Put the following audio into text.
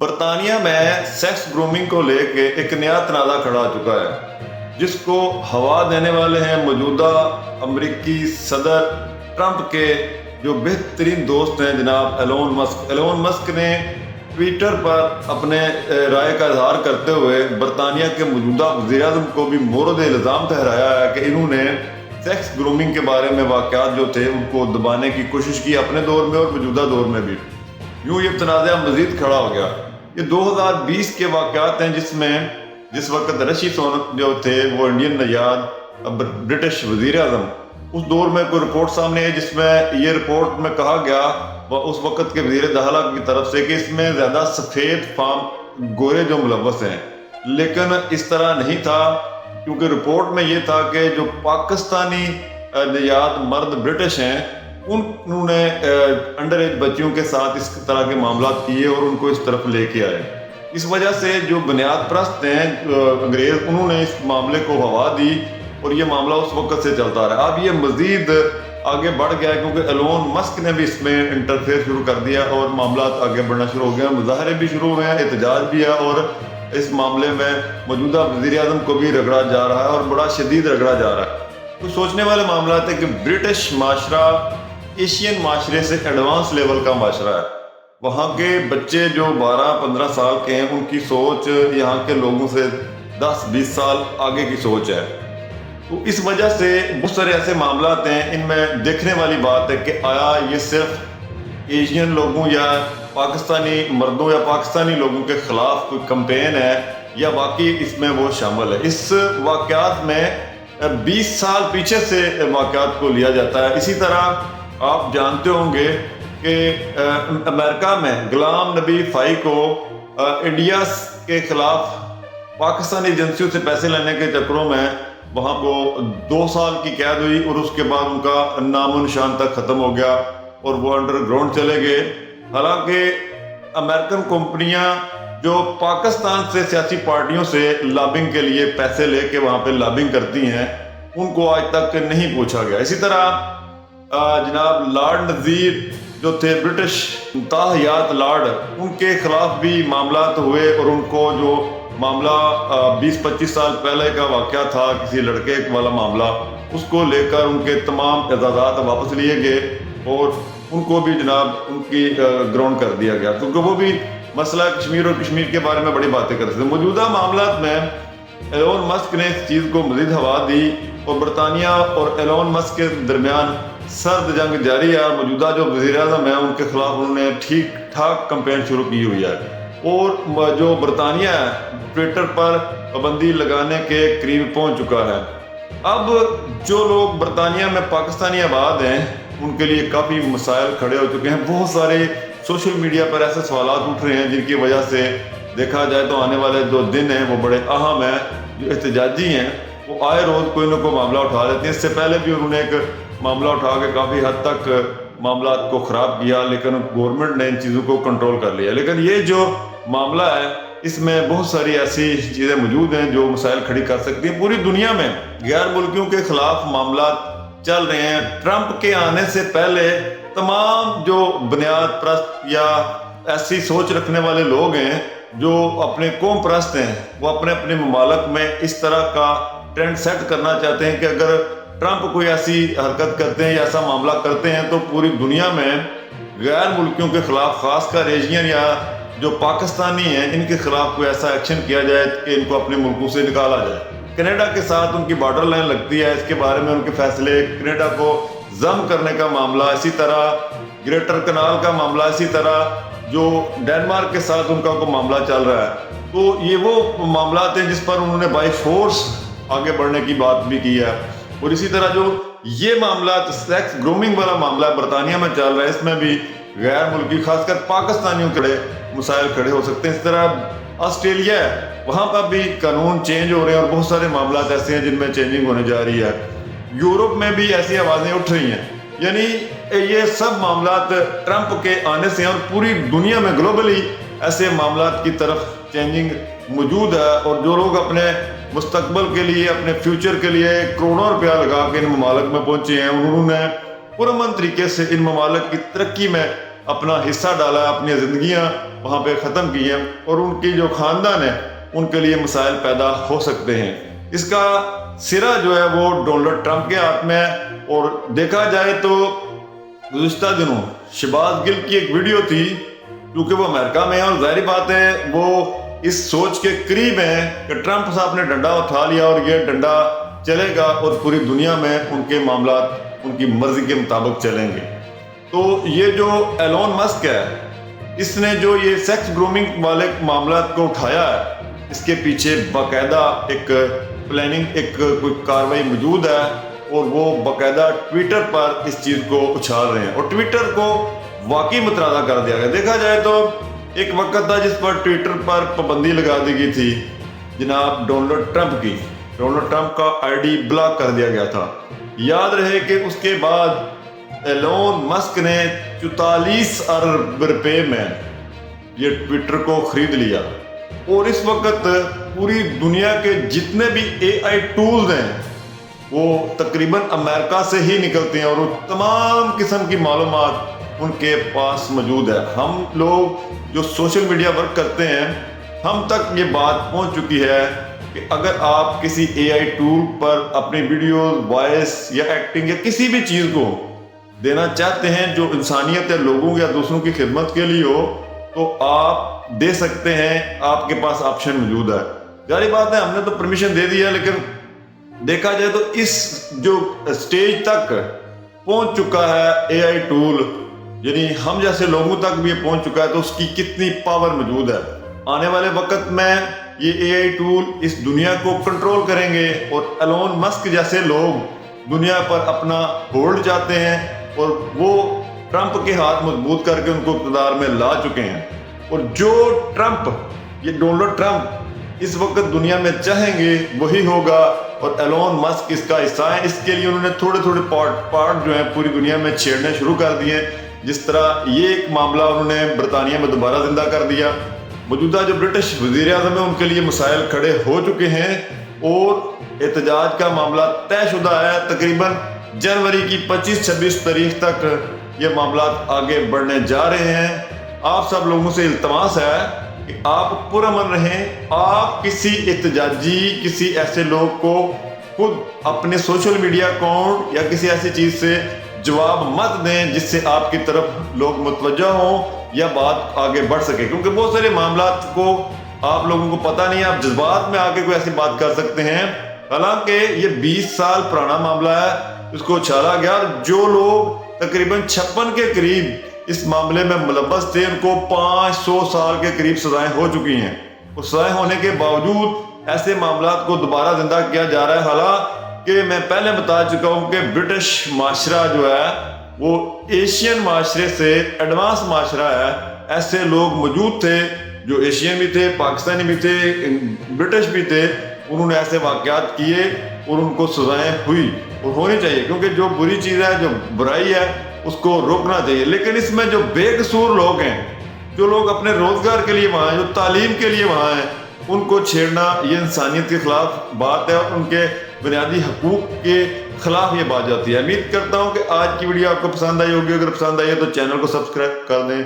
برطانیہ میں sex grooming کو لے کے ایک نیا تنازع کھڑا ہو چکا ہے، جس کو ہوا دینے والے ہیں موجودہ امریکی صدر ٹرمپ کے جو بہترین دوست ہیں جناب ایلون مسک ایلون مسک نے ٹویٹر پر اپنے رائے کا اظہار کرتے ہوئے برطانیہ کے موجودہ وزیر اعظم کو بھی مورد الزام ٹھہرایا ہے کہ انہوں نے سیکس گرومنگ کے بارے میں واقعات جو تھے ان کو دبانے کی کوشش کی اپنے دور میں اور موجودہ دور میں بھی۔ یوں یہ تنازع مزید کھڑا ہو گیا۔ یہ دو ہزار بیس کے واقعات ہیں جس میں جس وقت رشی سونک جو تھے وہ انڈین نژاد برٹش وزیر اعظم۔ اس دور میں کوئی رپورٹ سامنے ہے جس میں یہ رپورٹ میں کہا گیا اس وقت کے وزیر دہلہ کی طرف سے کہ اس میں زیادہ سفید فام گورے جو ملوث ہیں۔ لیکن اس طرح نہیں تھا، کیونکہ رپورٹ میں یہ تھا کہ جو پاکستانی نژاد مرد برٹش ہیں انہوں نے انڈر ایج بچیوں کے ساتھ اس طرح کے معاملات کیے اور ان کو اس طرف لے کے آئے۔ اس وجہ سے جو بنیاد پرست ہیں انگریز، انہوں نے اس معاملے کو ہوا دی اور یہ معاملہ اس وقت سے چلتا رہا۔ اب یہ مزید آگے بڑھ گیا ہے کیونکہ ایلون مسک نے بھی اس میں انٹرفیئر شروع کر دیا اور معاملات آگے بڑھنا شروع ہو گئے مظاہرے بھی شروع ہوئے ہیں، احتجاج بھی ہے اور اس معاملے میں موجودہ وزیر اعظم کو بھی رگڑا جا رہا ہے اور بڑا شدید رگڑا جا رہا ہے۔ کچھ سوچنے والے معاملات ہیں کہ برٹش معاشرہ ایشین معاشرے سے ایڈوانس لیول کا معاشرہ ہے۔ وہاں کے بچے جو بارہ پندرہ سال کے ہیں، ان کی سوچ یہاں کے لوگوں سے دس بیس سال آگے کی سوچ ہے۔ تو اس وجہ سے بہت سارے ایسے معاملات ہیں۔ ان میں دیکھنے والی بات ہے کہ آیا یہ صرف ایشین لوگوں یا پاکستانی مردوں یا پاکستانی لوگوں کے خلاف کوئی کمپین ہے یا باقی اس میں وہ شامل ہے۔ اس واقعات میں بیس سال پیچھے سے واقعات کو لیا جاتا ہے۔ اسی طرح آپ جانتے ہوں گے کہ امریکہ میں غلام نبی فائی کو انڈیا کے خلاف پاکستانی ایجنسیوں سے پیسے لینے کے چکروں میں وہاں کو دو سال کی قید ہوئی اور اس کے بعد ان کا نام و نشان تک ختم ہو گیا اور وہ انڈر گراؤنڈ چلے گئے۔ حالانکہ امریکن کمپنیاں جو پاکستان سے سیاسی پارٹیوں سے لابنگ کے لیے پیسے لے کے وہاں پہ لابنگ کرتی ہیں، ان کو آج تک نہیں پوچھا گیا۔ اسی طرح جناب لارڈ نذیر، جو تھے برٹش تاحیات لارڈ ان کے خلاف بھی معاملات ہوئے اور ان کو جو معاملہ بیس پچیس سال پہلے کا واقعہ تھا، کسی لڑکے والا معاملہ، اس کو لے کر ان کے تمام اعزازات واپس لیے گئے اور ان کو بھی جناب ان کی گراؤنڈ کر دیا گیا۔ کیونکہ وہ بھی مسئلہ کشمیر اور کشمیر کے بارے میں بڑی باتیں کرتے تھے۔ موجودہ معاملات میں ایلون مسک نے اس چیز کو مزید ہوا دی اور برطانیہ اور ایلون مسک کے درمیان سرد جنگ جاری ہے موجودہ جو وزیر اعظم ہیں، ان کے خلاف انہوں نے ٹھیک ٹھاک کمپین شروع کی ہوئی ہے۔ اور جو برطانیہ ہے، ٹویٹر پر پابندی لگانے کے قریب پہنچ چکا ہے۔ اب جو لوگ برطانیہ میں پاکستانی آباد ہیں، ان کے لیے کافی مسائل کھڑے ہو چکے ہیں۔ بہت سارے سوشل میڈیا پر ایسے سوالات اٹھ رہے ہیں جن کی وجہ سے دیکھا جائے تو آنے والے جو دن ہیں، وہ بڑے اہم ہیں۔ جو احتجاجی ہیں، وہ آئے روز کوئی نہ کوئی معاملہ اٹھا لیتے ہیں۔ اس سے پہلے بھی انہوں نے ایک معاملہ اٹھا کے کافی حد تک معاملات کو خراب کیا، لیکن گورنمنٹ نے ان چیزوں کو کنٹرول کر لیا۔ لیکن یہ جو معاملہ ہے، اس میں بہت ساری ایسی چیزیں موجود ہیں جو مسائل کھڑی کر سکتی ہیں۔ پوری دنیا میں غیر ملکیوں کے خلاف معاملات چل رہے ہیں۔ ٹرمپ کے آنے سے پہلے تمام جو بنیاد پرست یا ایسی سوچ رکھنے والے لوگ ہیں جو اپنے قوم پرست ہیں، وہ اپنے اپنے ممالک میں اس طرح کا ٹرینڈ سیٹ کرنا چاہتے ہیں کہ اگر ٹرمپ کوئی ایسی حرکت کرتے ہیں یا ایسا معاملہ کرتے ہیں تو پوری دنیا میں غیر ملکیوں کے خلاف خاص کر ایشین یا جو پاکستانی ہیں، ان کے خلاف کوئی ایسا ایکشن کیا جائے کہ ان کو اپنے ملکوں سے نکالا جائے۔ کینیڈا کے ساتھ ان کی بارڈر لائن لگتی ہے، اس کے بارے میں ان کے فیصلے، کینیڈا کو ضم کرنے کا معاملہ، اسی طرح گریٹر کنال کا معاملہ، اسی طرح جو ڈینمارک کے ساتھ ان کا کوئی معاملہ چل رہا ہے۔ تو یہ وہ معاملات ہیں جس پر انہوں نے بائی فورس آگے بڑھنے کی بات بھی کی ہے۔ اور اسی طرح جو یہ معاملات سیکس گرومنگ والا معاملہ برطانیہ میں چل رہا ہے، اس میں بھی غیر ملکی، خاص کر پاکستانیوں کے مسائل کھڑے ہو سکتے ہیں۔ اس طرح آسٹریلیا ہے، وہاں پر بھی قانون چینج ہو رہے ہیں اور بہت سارے معاملات ایسے ہیں جن میں چینجنگ ہونے جا رہی ہے۔ یورپ میں بھی ایسی آوازیں اٹھ رہی ہیں۔ یعنی یہ سب معاملات ٹرمپ کے آنے سے ہیں اور پوری دنیا میں گلوبلی ایسے معاملات کی طرف چینجنگ موجود ہے۔ اور جو لوگ اپنے مستقبل کے لیے، اپنے فیوچر کے لیے کروڑوں روپیہ لگا کے ان ممالک میں پہنچے ہیں۔ انہوں نے پرامن طریقے سے ان ممالک کی ترقی میں اپنا حصہ ڈالا ہے اپنی زندگیاں وہاں پہ ختم کی ہیں اور ان کی جو خاندان ہے ان کے لیے مسائل پیدا ہو سکتے ہیں۔ اس کا سرا جو ہے وہ ڈونلڈ ٹرمپ کے ہاتھ میں ہے۔ اور دیکھا جائے تو گزشتہ دنوں شباز گل کی ایک ویڈیو تھی، کیونکہ وہ امریکہ میں ہے اور ظاہری بات ہے، وہ اس سوچ کے قریب ہیں کہ ٹرمپ صاحب نے ڈنڈا اٹھا لیا اور یہ ڈنڈا چلے گا اور پوری دنیا میں ان کے معاملات، ان کی مرضی کے مطابق چلیں گے۔ تو یہ جو ایلون مسک ہے، اس نے جو یہ سیکس گرومنگ والے معاملات کو اٹھایا ہے، اس کے پیچھے باقاعدہ ایک پلاننگ، ایک کوئی کاروائی موجود ہے اور وہ باقاعدہ ٹویٹر پر اس چیز کو اچھال رہے ہیں۔ اور ٹویٹر کو واقعی مترادہ کر دیا گیا۔ دیکھا جائے تو ایک وقت تھا جس پر ٹویٹر پر پابندی لگا دی گئی تھی جناب ڈونلڈ ٹرمپ کی ڈونلڈ ٹرمپ کا آئی ڈی بلاک کر دیا گیا تھا یاد رہے کہ اس کے بعد ایلون مسک نے چوتالیس ارب روپے میں یہ ٹویٹر کو خرید لیا اور اس وقت پوری دنیا کے جتنے بھی اے آئی ٹولز ہیں وہ تقریباً امریکہ سے ہی نکلتے ہیں اور وہ تمام قسم کی معلومات ان کے پاس موجود ہے۔ ہم لوگ جو سوشل میڈیا ورک کرتے ہیں، ہم تک یہ بات پہنچ چکی ہے کہ اگر آپ کسی اے آئی ٹول پر اپنی ویڈیو وائس یا ایکٹنگ یا کسی بھی چیز کو دینا چاہتے ہیں جو انسانیت یا لوگوں یا دوسروں کی خدمت کے لیے ہو، تو آپ دے سکتے ہیں، آپ کے پاس آپشن موجود ہے۔ جاری بات ہے، ہم نے تو پرمیشن دے دی ہے، لیکن دیکھا جائے تو اس جو سٹیج تک پہنچ چکا ہے اے آئی ٹول یعنی ہم جیسے لوگوں تک بھی یہ پہنچ چکا ہے تو اس کی کتنی پاور موجود ہے۔ آنے والے وقت میں یہ اے آئی ٹول اس دنیا کو کنٹرول کریں گے اور ایلون مسک جیسے لوگ دنیا پر اپنا ہولڈ چاہتے ہیں اور وہ ٹرمپ کے ہاتھ مضبوط کر کے ان کو اقتدار میں لا چکے ہیں۔ اور جو ٹرمپ یہ ڈونلڈ ٹرمپ اس وقت دنیا میں چاہیں گے، وہی ہوگا۔ اور ایلون مسک اس کا حصہ ہے۔ اس کے لیے انہوں نے تھوڑے تھوڑے پارٹ پارٹ جو ہیں پوری دنیا میں چھیڑنے شروع کر دیے۔ جس طرح یہ ایک معاملہ انہوں نے برطانیہ میں دوبارہ زندہ کر دیا۔ موجودہ جو برٹش وزیر اعظم ہے ان کے لیے مسائل کھڑے ہو چکے ہیں اور احتجاج کا معاملہ طے شدہ ہے۔ تقریباً جنوری کی پچیس چھبیس تاریخ تک یہ معاملات آگے بڑھنے جا رہے ہیں۔ آپ سب لوگوں سے التماس ہے کہ آپ پرامن رہیں۔ آپ کسی احتجاجی، کسی ایسے لوگ کو خود اپنے سوشل میڈیا اکاؤنٹ یا کسی ایسی چیز سے جواب مت دیں جس سے آپ کی طرف لوگ متوجہ ہوں یا بات آگے بڑھ سکے، کیونکہ بہت سارے معاملات کو آپ لوگوں کو پتہ نہیں ہے۔ آپ جذبات میں آ کے کوئی ایسی بات کر سکتے ہیں۔ حالانکہ یہ بیس سال پرانا معاملہ ہے، اس کو چھالا گیا جو لوگ تقریباً چھپن کے قریب اس معاملے میں ملبس تھے، ان کو پانچ سو سال کے قریب سزائیں ہو چکی ہیں۔ اور سزائیں ہونے کے باوجود ایسے معاملات کو دوبارہ زندہ کیا جا رہا ہے۔ حالانکہ کہ میں پہلے بتا چکا ہوں کہ برٹش معاشرہ جو ہے، وہ ایشین معاشرے سے ایڈوانس معاشرہ ہے۔ ایسے لوگ موجود تھے جو ایشین بھی تھے، پاکستانی بھی تھے، برٹش بھی تھے۔ انہوں نے ایسے واقعات کیے اور ان کو سزائیں ہوئی۔ اور ہونی چاہیے، کیونکہ جو بری چیز ہے، جو برائی ہے، اس کو روکنا چاہیے۔ لیکن اس میں جو بے قصور لوگ ہیں، جو لوگ اپنے روزگار کے لیے وہاں ہیں، جو تعلیم کے لیے وہاں ہیں، ان کو چھیڑنا یہ انسانیت کے خلاف بات ہے۔ اور ان کے بنیادی حقوق کے خلاف یہ بات جاتی ہے۔ امید کرتا ہوں کہ آج کی ویڈیو آپ کو پسند آئی ہوگی۔ اگر پسند آئی ہے تو چینل کو سبسکرائب کر دیں۔